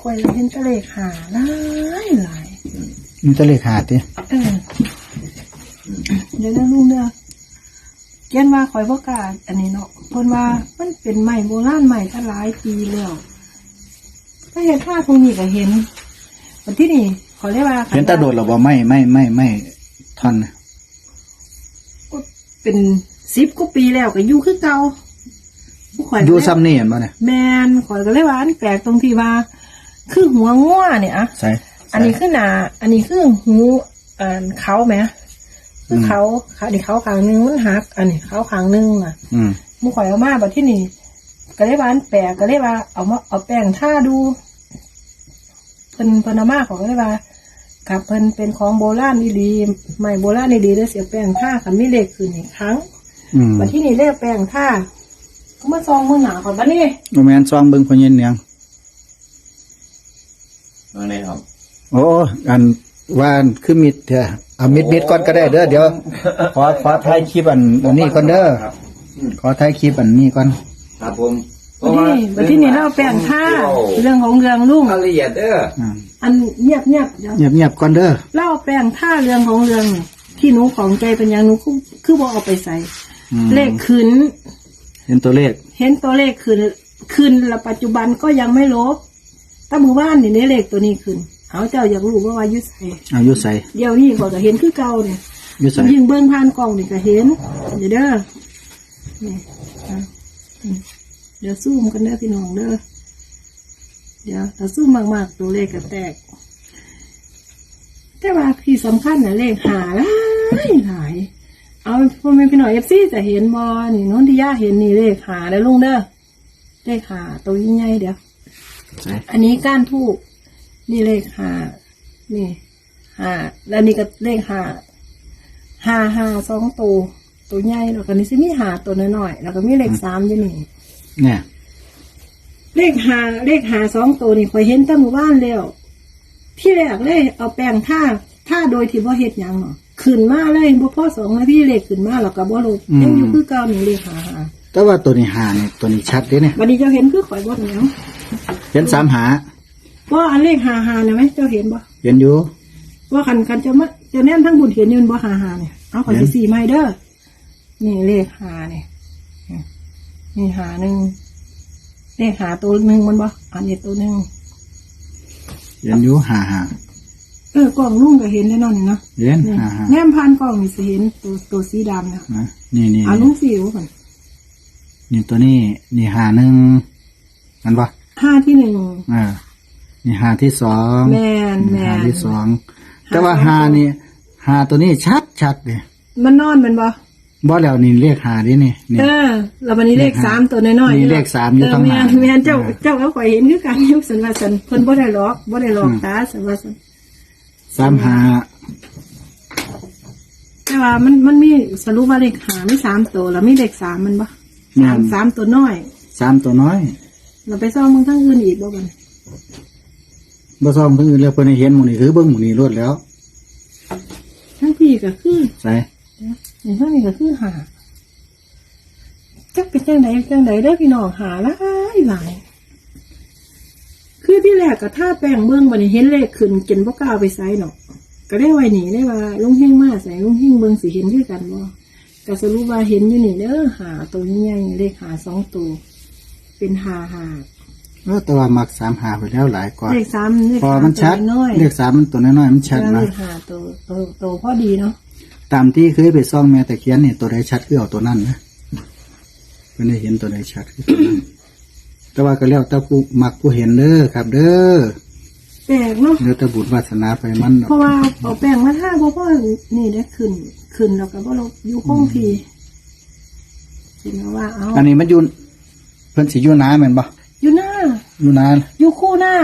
กล้วยเห็นแตะเลขหาหลายหลายมันจะเลขหาติเออเดี๋ยวนะลุงเด้อเกณฑ์ว่าข่อยบ่กล้าอันนี้เนาะเพิ่นว่ามันเป็นไม้โบราณไม้ตั้งหลายปีแล้วถ้าเห็นท่าตรงนี้ก็เห็นวันที่นี่ขอเรียกว่าเห็นตาโดดหรอบ่ไม่ไม่ไม่ไม่ท่อนนะก็เป็นสิบกว่าปีแล้วก็อยู่คือเก่าผู้ข่อยอยู่ซ้ำนี่เห็นบ่เนี่ย แมนข่อยก็เลยว่าอันแปลกตรงที่ว่า คือหัวง้อเนี่ยอะใช่อันนี้คือหนา อันนี้คือหูอ่าเขาไหมคือเขาขาอันนี้เขาขางหนึงมันหัก อันนี้เขาขางหนึงอะอืมหมูข่อยเอามาแบบที่นี่ก็เลยว่าอันแปลกก็เลยว่าเอามาเอาแป้งท่าดูเพิ่นเพิ่นเอามาเของก็เลยว่ากับเพิ่นเป็นของโบราณดีๆใหม่โบราณดีๆแล้วเสียแป้งท่ากับมีเลขขึ้นอีกครั้งอืมบัดที่นี่เลขแป้งท่าก็มาซองมือหนาก่อนบัดนี้โมแมนซองเบิ่งพอเย็นเนียง มาเลยครับโอ้อันว่าอันคือมิดเถอะเอามิดมิดก่อนก็ได้เด้อเดี๋ยวขอขอถ่ายคลิปอันอันนี้ก่อนเด้อครับขอถ่ายคลิปอันนี้ก่อน ครับผมบัดที่นี่บัดที่นี่เราเอาแป้งท่าเรื่องของเรื่องลุงรายละเอียดเด้ออ่าอันเงียบเงียบๆเดี๋ยวเงียบเงียบก่อนเด้อเล่าแป้งท่าเรื่องของเรื่องนี่ที่หนูของใจเป็นอย่างหนูคือคือบอกเอาไปใส่ อืมเลขขึ้น เห็นตัวเลข เห็นตัวเลขขึ้นขึ้นแล้วปัจจุบันก็ยังไม่ลบ ถ้ามือบ้านนี่ได้เลขตัวนี้ขึ้น เอาเจ้าอยากรู้ว่าว่าอยุใส่อายุใส่เดี๋ยวนี้ก็จะเห็นคือเก่าเนี่ยอายุใส่ยิงเบิ้งผ่านกล้องนี่ก็เห็นเดี๋ยวเด้อนี่อะอืมเดี๋ยวซูมกันเด้อพี่น้องเด้อเดี๋ยวถ้าซูมมากๆตัวเลขก็แตก แต่ว่าที่สำคัญนะเลขหาหลายหลายเอาพ่อแม่พี่น้องเอฟซีจะเห็นบอนี่น้องที่ย่าเห็นนี่เลขหาได้อลุงเด้อเลขหาตัวยิ่งใหญ่เดี๋ยวใส่ อันนี้ก้านทูบนี่เลขหานี่หาแล้วนี่ก็เลขหาหาหาสองตัวตัวใหญ่แล้วก็นี่สิมีหาตัวน้อยๆแล้วก็มีเลขสามอยู่นี่เนี่ย เลขหาเลขหาสองตัวนี่คอยเห็นตั้งหมู่บ้านแล้ว ที่แรกเลย เอาแป้งท่าท่าโดยที่บ่เฮ็ดหยังเนาะขึ้นมาเลยบ่พอสองนาทีเลขขึ้นมาแล้วก็บ่ลบยังอยู่คือเก่านี่เลขหาหาแต่ว่าตัวนี้หาเนี่ยตัวนี้ชัดเด้เนี่ยวันนี้เจ้าเห็นคือข่อยบ่เหนียว เห็นสามหา ว่าอันเลขหาหาเนี่ยไหมเจ้าเห็นบ่เห็นอยู่ ว่าคันคันจะมาจะแน่นทั้งบุญเห็นอยืนบ่หาหาเนี่ยเอาข่อยสิสี่ไม้เด้อนี่เลขหาเนี่ยนี่หาหนึ่งเลขหาตัวหนึ่งมันบ่อันนี้ตัวหนึ่งเห็นอยู่หาหาเออกล้องลุงก็เห็นแน่นอนนี่เนาะเห็นนี่หาหาแนมผ่านกล้องนี่สิเห็นตัวตัวสีดำนะนะนี่นี่เอาลุงสิวก่อนนี่ตัวนี้นี่หาหนึ่งมันปะ ห้าที่หนึ่งอ่านี่หาที่สองแมนแมหานที่สองแต่ว่าหานี่หาตัวนี้ชัดชัดเลยมันนอนมันบ่บ่แล้วนี่เรียกหาดินี่นี่ เออแล้ววันนี้เลขสามตัวน้อยๆมีเลขสามอยู่เออข้างหแมน้านแมนเจ้าเจ้าก็ข่อยเห็นคือกันยุสันว่าสันเพิ่นบ่ได้หลอกบ่ได้หลอกตาสันว่าสันสามหาแต่ว่ามันมันมีสรุปว่าเลขหาไม่สามตัวแล้วมีเลขสามมันบ่สามสามตัวน้อย สามตัวน้อย เราไปซ่อมมึงทั้งอื่นอีกบ่กันบ่ซ่อมทั้งอื่นแล้วเพิ่นให้เห็นหมู่นี่คือเบิ่งหมู่นี่รวดแล้วทั้งพี่ก็คือใส่อย่างทั้งนี้ก็คือหาจักเป็นจังไดจังไดเด้อพี่น้องหาหลายหลายคือที่แรกก็ท่าแป้งเบิ่งบัดนี้เห็นเลขขึ้นจนบ่กล้าเอาไปใส่เนาะก็ได้ไว้หนีได้ว่าลุงเฮงมาใส่ลุงเฮงเบิ่งสิเห็นคือกันบ่ก็สรุปว่าเห็นอยู่นี่เด้อหาตัวใหญ่ๆเลขหาสองตัว เป็นหาหาเออแต่ว่ามักสามหาไปแล้วหลายกว่า เลขสามเลขพอสามมันชัด ตัวน้อยเลขสามมันตัวน้อยๆมันชัดแล้วเลนะขหาตัวตัวตัวพอดีเนาะตามที่เคยไปซ่องแม่ตะเคียนเนี่ยตัวใดชัดคือเอาตัวนั้นนะเพิ่นได้เห็นตัวใดชัดคือตัวนั้น แต่ว่าก็แล้วแต่ผู้มักผู้เห็นเด้อครับ เด้อแปลกเนาะ เดี๋ยวแต่บุญวาสนาไปมันเพราะว่าเอาแป้งมาท่าเพราะว่านี่ได้ขึ้น ขึ้นแล้วก็บ่ลบอยู่คงทีเห็นไหมว่าเอาอันนี้มันอยู่ เพิ่นสิอยู่นาแม่นบ่อยู่หน้าอยู่นาอยู่คู่หน้า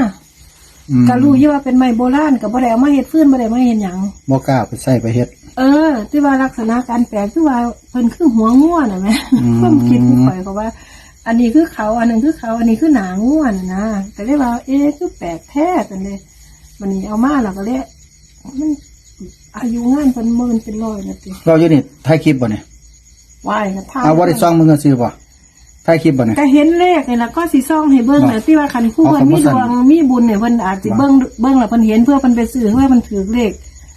อืมก็รู้อยู่ว่าเป็นไม้โบราณก็บ่ได้เอามาเฮ็ดฟื้นบ่ได้มาเฮ็ดหยังบ่กล้าไปใส่ไปเฮ็ด เออ ที่ว่าลักษณะการแปลกคือว่าเพิ่นคือหัวง่วนน่ะแม่อืม ความคิดผู้ข่อยก็ว่า อันนี้คือเขาอันนึงคือเขา อันนี้คือหนาง่วนน่ะนะก็เลยว่า เอ๊ะคือแปลกแท้กันเลยวันนี้เอามาแล้วก็เลยมันอายุงานเป็นหมื่นเป็นร้อยนะติเราอยู่นี่ถ่ายคลิปบ่เนี่ยวายนะท่าเอาบ่ได้ซ่องมึงกันซื่อบ่ ถ่ายคลิปบ่เนี่ย ก็เห็นเลขนี่แล้วก็สิซ่องให้เบิ่งบ่น่ะที่ว่าคันผู้เอาเพิ่นมีคำดว่าสั่วนงมีบุญเนี่ยเพิ่นอาจสิเบิ่งเบิ่งแล้วเพิ่นเห็นเพื่อเพิ่นไปซื้อเพื่อมันถือเลข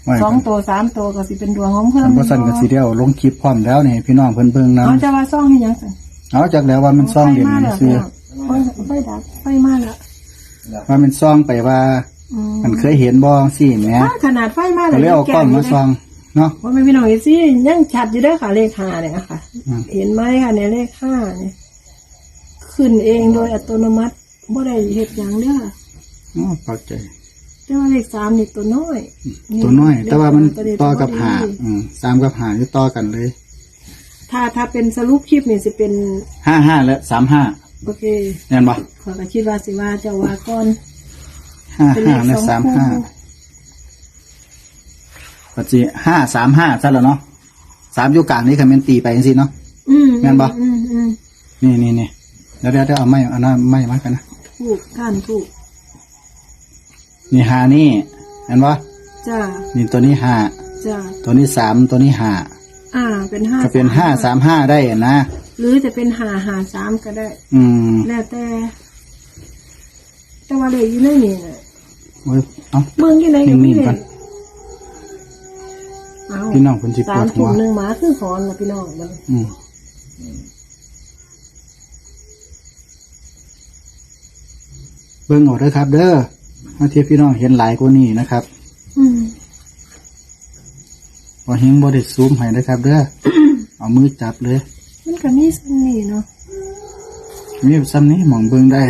ไม่สองตัวสามตัวก็สิเป็นดวงของเพิ่นคันบ่สั่นก็สิเดียวลงคลิปพร้อมแล้วนี่ให้พี่น้องเพิ่นเบิ่งนํเขาจะว่าซ่องให้หยังซั่นเอาจากแล้วว่ามันซ่องเด่นไฟมาแล้วซื่อไฟไฟดับไฟมาแล้วว่ามันซ่องไปว่า อืมมันเคยเห็นบ่สิแหมถ้าขนาดไฟมาก็เลยเอากล้องมาส่องเนาะ ว่าไม่พี่น้องเอซี่ยังชัดอยู่เด้อค่ะเลขห้าเนี่ยค่ะ อืม เห็นไหมค่ะเนี่ยเลขห้าเนี่ย ขึ้นเองโดยอัตโนมัติบ่ได้เฮ็ดหยังเด้ออ๋อปักใจ แต่ว่าเลขสามนี่ตัวน้อยตัวน้อย แต่ว่ามันเลขต่อกับดีหาอืมสามกับหาอยู่ต่อกันเลย ถ้าถ้าเป็นสรุปคลิปนี่สิเป็นห้าห้าและสามห้าโอเคแน่นบ่ขอยก็คิดว่าสิว่าเจะว่าก่อนห้าเป็นเลห้าขและสองสามคู่ห้าปัจจิห้าสามห้าซะแล้วเนาะสามอยู่กลางนี่คือมันตีไปจังซี่เนาะอืมแม่นบ่อืมอืมนี่นี่นี่ เดี๋ยวเดี๋ยวเดี๋ยวเอาไม้เอาหน้าไม้มากันนะถูกท่านถูกนี่หานี่เห็นบ่จ้านี่ตัวนี้ห้าจ้าตัวนี้สามตัวนี้ห้าอ่า เป็นห้าก็เป็นห้าสามห้าได้นะหรือจะเป็นหาหาสามก็ได้ อืมแล้วแต่ แต่ว่าเลขอยู่ในนี่น่ะโอ้ยเอ้าเบิ่งอยู่ในก็มีนิ่งๆเลก่อขนเอาพี่น้องเพิ่นสิปสาวมดหัถุวงหนึ่งหมาคือหอนล่ะพี่น้องมันอืม เบิ่งเออกเด้อครับ เด้อมาเทียบพี่น้องเห็นหลายกว่านี้นะครับอืมพอเฮงบ่ได้ซูมให้นะครับ เด้อเอามือจับเลย มันก็มีส่วนนี้เนาะมีซ้ำนี้หมองเบิ่งได้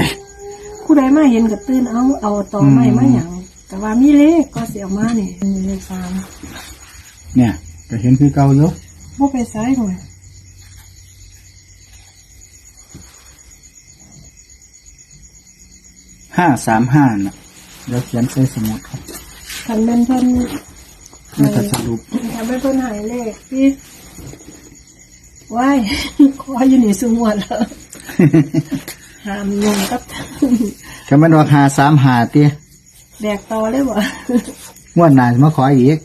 ผู้ใดมาเห็นก็ตื่นเอาเอาต่อไม้มาหยังแต่ว่ามีเลขก็เสียมานี่มีเลขสามเนี่ยก็เห็นคือเก่าอยู่บ่ไปซ้ายหน่อย ห้าสามห้าน่ะเดี๋ยวเขียนใส่สมุดครับคันเป็นเพิ่นนี่ก็สรุปคันเป็นเพิ่นใหายเลขพี่ว้ายคออยู่นี่สงวนแล้วห้ามงงกับคำมันว่าหาสามหาเตี้ยแดกต่อเลยบ่งวดหน้าสิมาขออีก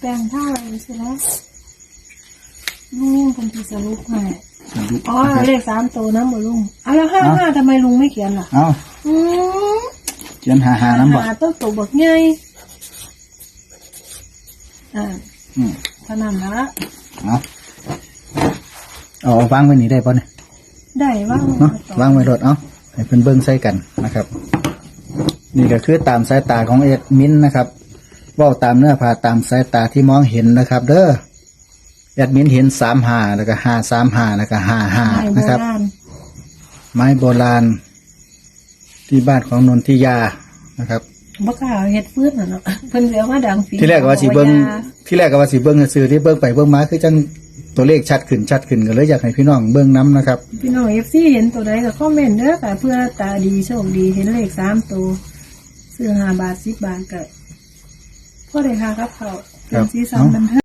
แปลงท่าอะไรสิแล้วลุงเป็นที่สรุปให้ สรุปอ๋อเลขสามตัวนะบ่ลุงเอาแล้วห้าห้าทำไมลุงไม่เขียนล่ะเอาอืมเขียนหาหาน้ำบ่หาตัวตัวบักใหญ่อ่าอืมเท่านั้นละเอาเอาวางไว้นี่ได้ป่ะเนี่ยได้ว่าเนาะวางไว้รถเอาให้เพิ่นเบิ่งใส่กันนะครับ นี่ก็คือตามสายตาของเอ็ดมินนะครับเว่าตามเนื้อผ้าตามสายตาที่มองเห็นนะครับ เด้อ แอดมินเห็นสามหาแล้วก็ห้าสามหาแล้วก็ห้าห้าไม้โบนะครับราณไม้โบราณ ที่บ้านของนนทิยานะครับบ่กล้าเอาเฮ็ดฟื้นน่ะเนาะเพิ่นเสียมาดังฝีที่แรกก็ว่าสิเบิ้งยาที่แรกก็ว่าสิเบิ้งซื้อที่เบิ้งไปเบิ้งมาคือจังตัวเลขชัดขึ้นชัดขึ้นก็เลยอยากให้พี่น้องเบิ้งน้ำนะครับ พี่น้อง FC เห็นตัวใดก็คอมเมนต์เด้อแต่เพื่อตาดีโชคดีเห็นเลขสามตัวซื้อห้าบาทสิบบาทก็พอได้ค่ากับเขาวเป็นสีสันบันเทิง